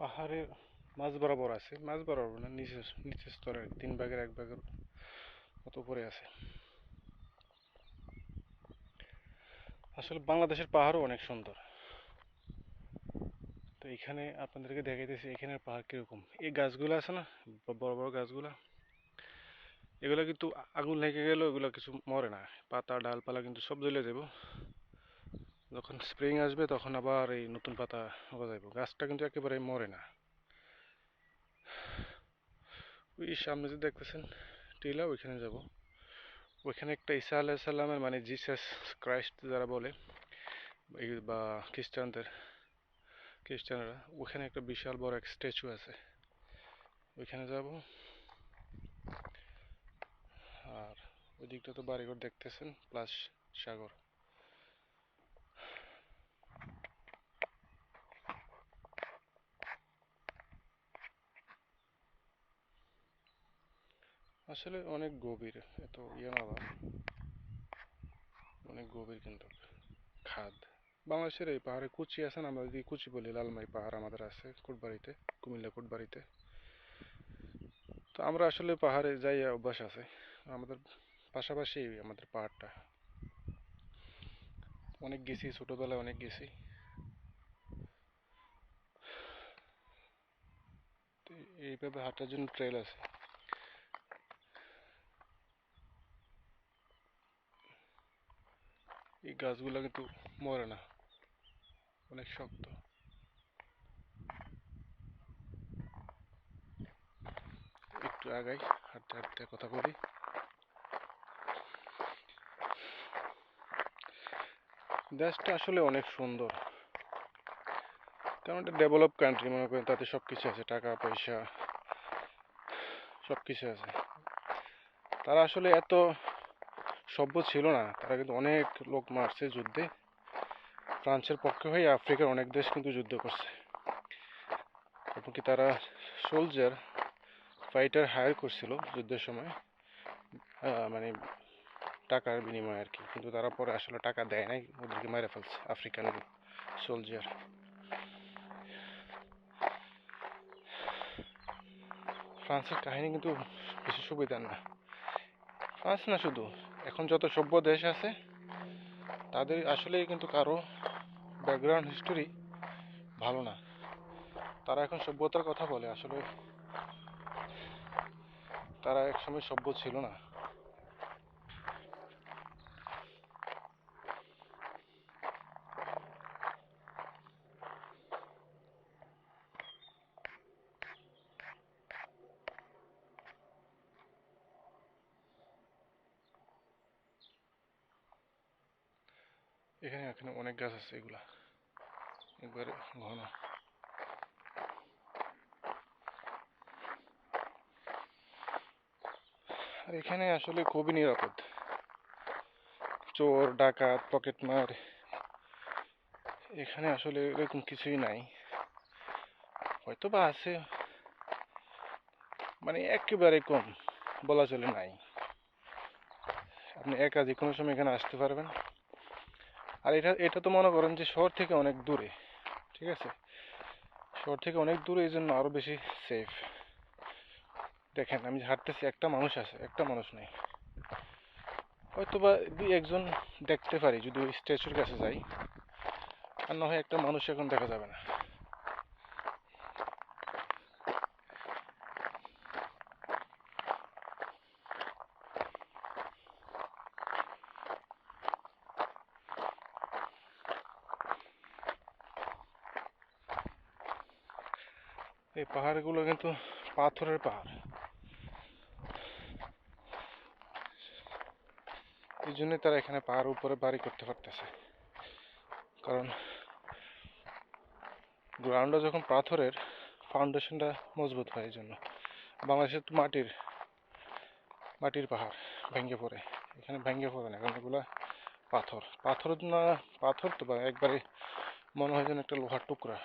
পাহাড়ের মাঝ বরাবর আছে মাঝ বরাবর না নিচের নিচের স্তরে, তিন ভাগের এক ভাগের মতো উপরে আছে। আসলে বাংলাদেশের পাহাড়ও অনেক সুন্দর। তো এখানে আপনাদেরকে দেখাইতেছি, এখানের পাহাড় কীরকম। এই গাছগুলো আছে না বড় বড় গাছগুলা, এগুলো কিন্তু আগুন লেগে গেলেও এগুলো কিছু মরে না। পাতা, ডালপালা কিন্তু সব জ্বলে যাব যখন স্প্রিং আসবে তখন আবার এই নতুন পাতা গজাইব গাছটা কিন্তু একেবারে মরে না। ওই সামনে যে দেখতেছেন, টিলা, ওইখানে যাব। ওইখানে একটা ঈসা আলাহ সাল্লামের মানে জিসাস ক্রাইস্ট যারা বলে বা খ্রিস্টানদের, খ্রিস্টানরা ওখানে একটা বিশাল বড় এক স্ট্যাচু আছে। ওইখানে যাব। আর ওই দিকটা তো বাড়িঘর দেখতেছেন, প্লাস সাগর। আসলে অনেক গভীর, এত ইয়ে না অনেক গভীর কিন্তু খাদ। বাংলাদেশের এই পাহাড়ে কুচি আছে না, আমরা যদি কুচি বলি, লালমাই পাহাড় আমাদের আছে, কোটবাড়িতে, কুমিল্লা কোটবাড়িতে। তো আমরা আসলে পাহাড়ে যাই, অভ্যাস আছে। আমাদের পাশাপাশি আমাদের পাহাড়টা। অনেক গেছি, ছোটবেলায় অনেক গেছি। এইভাবে হাঁটার জন্য ট্রেল আছে। এই গাছগুলো কিন্তু মরে না। অনেক শক্ত। একটু আগাই, হাঁটতে হাঁটতে কথা বলি। দেশটা আসলে অনেক সুন্দর। কারণ এটা ডেভেলপ কান্ট্রি মনে করেন, তাতে সব কিছু আছে। টাকা, পয়সা সব কিছু আছে। তারা আসলে এত সভ্য ছিল না। তারা কিন্তু অনেক লোক মারছে যুদ্ধে। ফ্রান্সের পক্ষে হয়ে আফ্রিকার অনেক দেশ কিন্তু যুদ্ধ করছে। এমনকি তারা সোলজার ফাইটার হায়ার করছিল যুদ্ধের সময়। মানে টাকার বিনিময়ে আর কি। কিন্তু তারা পরে আসলে টাকা দেয় নাই, ওদেরকে মেরে ফেলছে আফ্রিকান সোলজার ফ্রান্সের কাহিনী কিন্তু বেশি সুবিধার না। ফ্রান্স না শুধু। এখন যত সভ্য দেশ আছে, তাদের আসলেই কিন্তু কারও ব্যাকগ্রাউন্ড হিস্টোরি ভালো না। তারা এখন সভ্যতার কথা বলে, আসলে তারা একসময় সভ্য ছিল না। এখানে এখানে অনেক গাছ আছে এগুলা। একবারে ঘন। আর এখানে আসলে খুবই নিরাপদ। চোর, ডাকাত পকেটমার এখানে আসলে এরকম কিছুই নাই। হয়তো বা আছে। মানে একেবারে কম বলা চলে নাই। আপনি একা যে কোনো সময় এখানে আসতে পারবেন। আর এটা এটা তো মনে করেন যে শহর থেকে অনেক দূরে, ঠিক আছে? শহর থেকে অনেক দূরে এই জন্য আরও বেশি সেফ দেখেন, আমি হাঁটতেছি, একটা মানুষ আছে, একটা মানুষ নেই। হয়তো বা দুই একজন দেখতে পারি, যদি ওই স্ট্যাচুর কাছে যাই। আর না হয় একটা মানুষ এখন দেখা যাবে না। এই পাহাড়গুলো কিন্তু পাথরের পাহাড়। এই জন্যই তারা এখানে পাহাড় উপরে বাড়ি করতে পারতেছে। কারণ গ্রাউন্ডটা যখন পাথরের ফাউন্ডেশনটা মজবুত হয় এই জন্য। বাংলাদেশে তো মাটির মাটির পাহাড় ভেঙে পড়ে। এখানে ভেঙে পড়ে না, কারণ এগুলা পাথর। পাথর না, পাথর তো একবারে মনে হয় যেন একটা লোহার টুকরা।